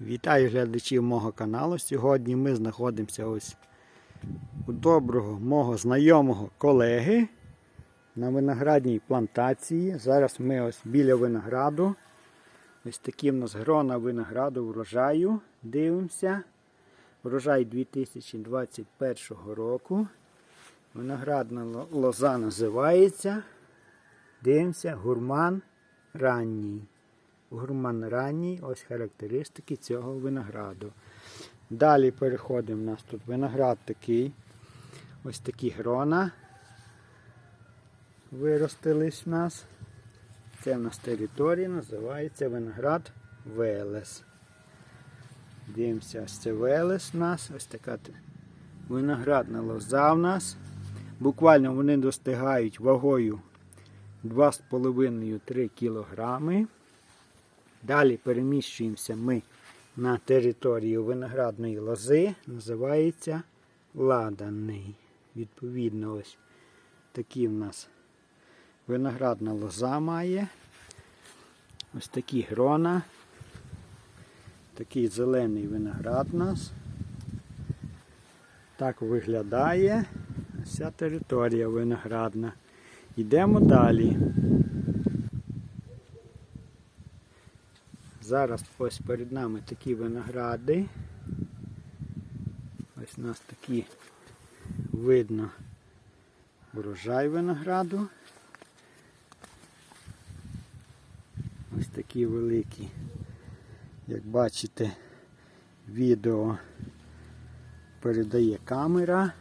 Вітаю глядачів мого каналу. Сьогодні ми знаходимося ось у доброго мого знайомого колеги на виноградній плантації. Зараз ми ось біля винограду. Ось такі в нас грона винограду врожаю. Дивимося. Врожай 2021 року. Виноградна лоза називається. Дивимося, гурман ранній. Гурман ранній, ось характеристики цього винограду. Далі переходимо. У нас тут виноград такий. Ось такі грона виростились в нас. Це в нас територія, називається виноград Велес. Дивимося, ось це Велес у нас. Ось така виноградна лоза в нас. Буквально вони достигають вагою 2,5-3 кілограми. Далі переміщуємося ми на територію виноградної лози, називається ладаний. Відповідно, ось такі в нас виноградна лоза має. Ось такі грона. Такий зелений виноград у нас. Так виглядає вся територія виноградна. Йдемо далі. Зараз ось перед нами такі виногради. Ось у нас такі видно врожай винограду. Ось такі великі, як бачите, відео передає камера.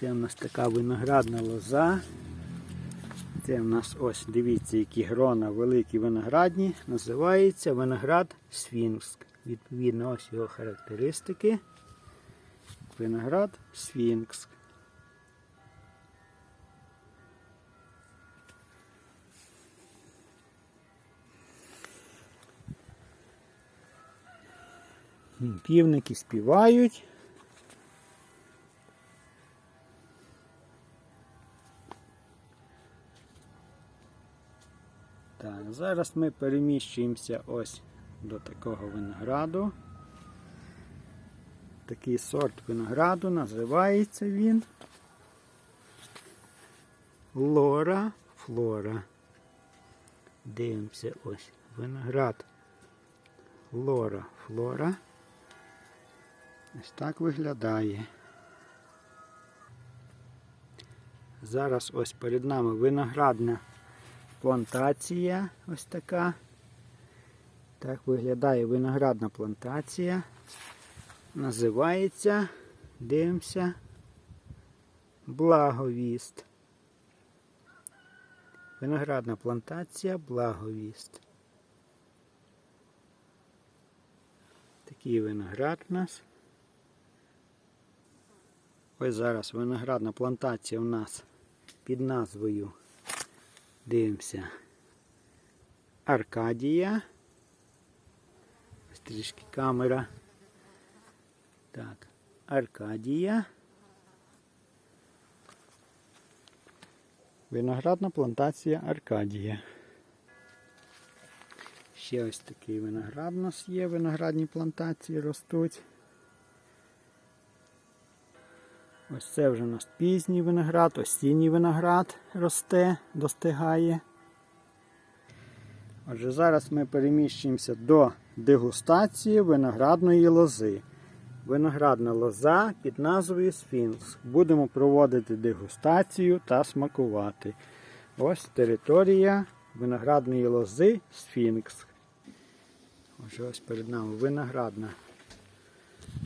Це у нас така виноградна лоза. Це в нас ось, дивіться, які грона великі виноградні. Називається виноград Сфінкс. Відповідно, ось його характеристики. Виноград Сфінкс. Півники співають. Так, зараз ми переміщуємося ось до такого винограду. Такий сорт винограду, називається він Лора Флора. Дивимося ось виноград Лора Флора. Ось так виглядає. Зараз ось перед нами виноградна плантація ось така. Так виглядає виноградна плантація. Називається, дивимося, благовіст. Виноградна плантація благовіст. Такий виноград у нас. Ось зараз виноградна плантація у нас під назвою Дивимося. Аркадія. Ось Трішки камера. Так, Аркадія. Виноградна плантація Аркадія. Ще ось такий виноград у нас є, виноградні плантації ростуть. Ось це вже у нас пізній виноград, осінній виноград росте, достигає. Отже, зараз ми переміщуємося до дегустації виноградної лози. Виноградна лоза під назвою Сфінкс. Будемо проводити дегустацію та смакувати. Ось територія виноградної лози Сфінкс. Отже, ось перед нами виноградна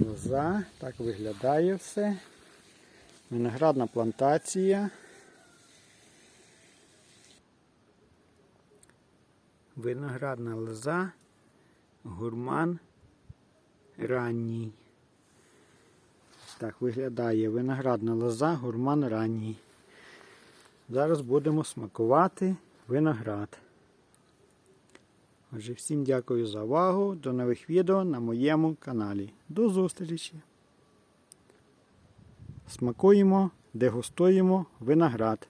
лоза. Так виглядає все. Виноградна плантація. Виноградна лоза, гурман ранній. Так виглядає виноградна лоза, гурман ранній. Зараз будемо смакувати виноград. Отже, всім дякую за увагу. До нових відео на моєму каналі. До зустрічі! Смакуємо, дегустуємо виноград.